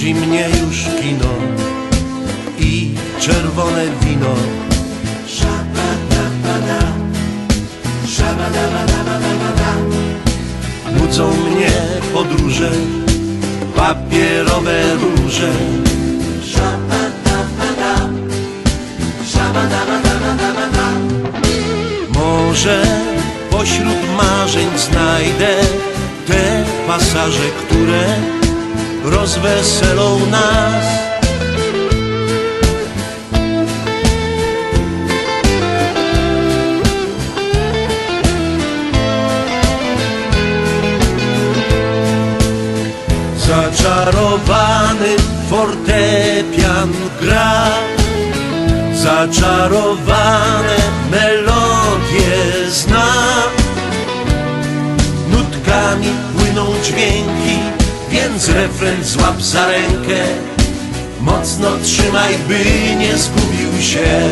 Nudzi mnie już kino i czerwone wino. Nudzą mnie podróże, papierowe róże. Może pośród marzeń znajdę te pasaże, które rozweselą nas. Zaczarowany fortepian gra Zaczarowane melodie zna Nutkami płyną dźwięki Więc refren złap za rękę. Mocno trzymaj, by nie zgubił się.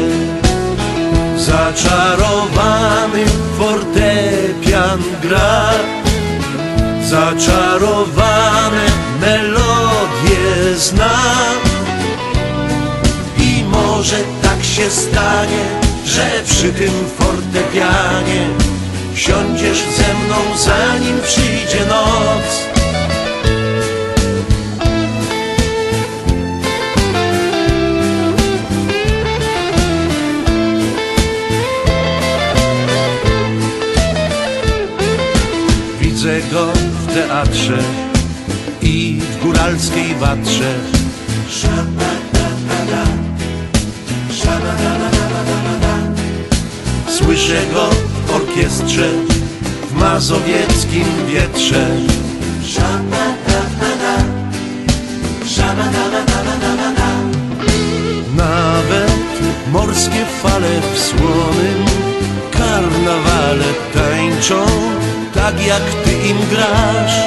Zaczarowany fortepian gra. Zaczarowane melodie zna. I może tak się stanie, że przy tym fortepianie Siądziesz ze mną zanim Widzę go w teatrze i w góralskiej watrze. Słyszę go w orkiestrze w mazowieckim wietrze. Nawet morskie fale w słonym karnawale tańczą tak jak ty im grasz.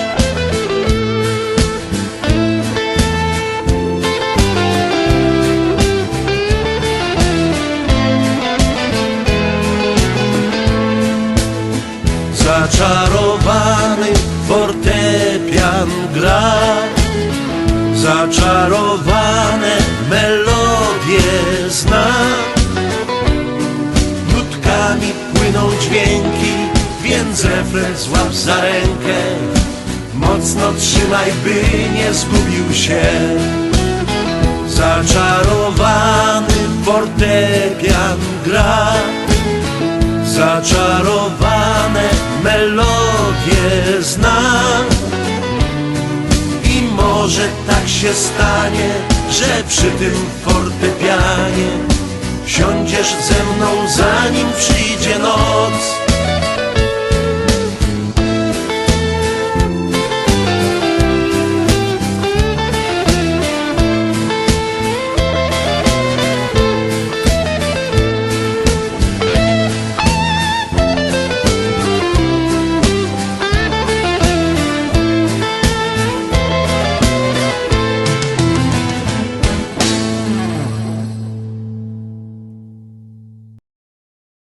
Zaczarowany fortepian gra Zaczarowane melodie zna Nutkami płyną dźwięki Więc refren złap za rękę. Mocno trzymaj, by nie zgubił się. Zaczarowany fortepian gra. Zaczarowane melodie zna. I może tak się stanie, że przy tym fortepianie Siądziesz ze mną zanim przyjdzie noc